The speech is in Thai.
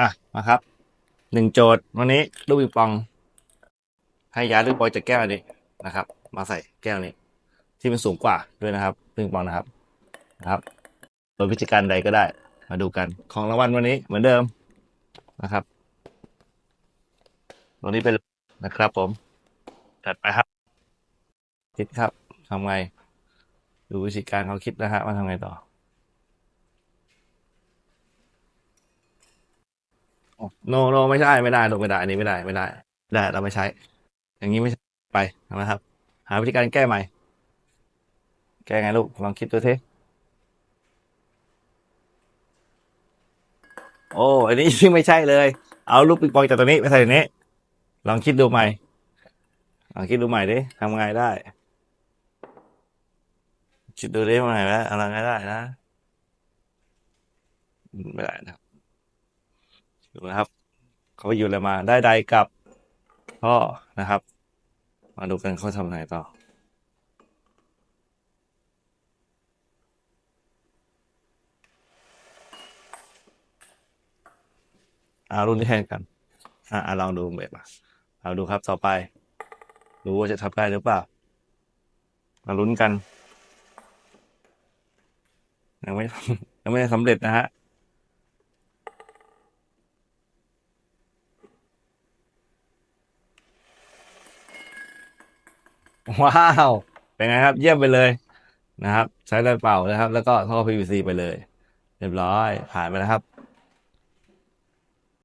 อะมาครับหนึ่งโจทย์วันนี้ลูกปิงปอง ให้ย้ายลูกบอลจากแก้วนี้นะครับ มาใส่แก้วนี้ ที่มันสูงกว่าด้วยนะครับลูกปิงปองนะครับนะครับโดยวิธีการใดก็ได้ มาดูกันของรางวัลวันนี้เหมือนเดิมนะครับตัวนี้เป็นนะครับ ผมจัดไปครับ คิดครับทำไง ดูวิธีการเขาคิดนะฮะว่าทำไงต่อ โนโนไม่ใช่ไม่ได้ลงไม่ได้อันนี้ไม่ได้ไม่ได้ ได้เราไม่ใช้ อย่างนี้ไม่ใช่ไปนะครับ หาวิธีการแก้ใหม่ แก้ไงลูกลองคิดดูทีโอ้อันนี้ไม่ใช่เลย เอาลูกปิงปองจากตัวนี้ไปใส่ตัวนี้ ลองคิดดูใหม่ ลองคิดดูใหม่ดิทำไงได้คิดดูดิว่าไงนะอะไรไงได้นะ ไม่ได้นะ ดูนะครับ เขาไปอยู่อะไรมาได้ใดกับพ่อนะครับ มาดูกันเขาทำไงต่ออารุ่นที่แทนกัน อ่าลองดูแบบอะเอาดูครับต่อไปดูว่าจะทำได้หรือเปล่า มาลุ้นกัน ยังไม่ยังไม่ได้สำเร็จนะฮะ ว้าว เป็นไงครับ เยี่ยมไปเลยนะครับ ใช้ได้เป่านะครับ แล้วก็ท่อ PVC ไปเลย เรียบร้อยผ่านไปแล้วครับ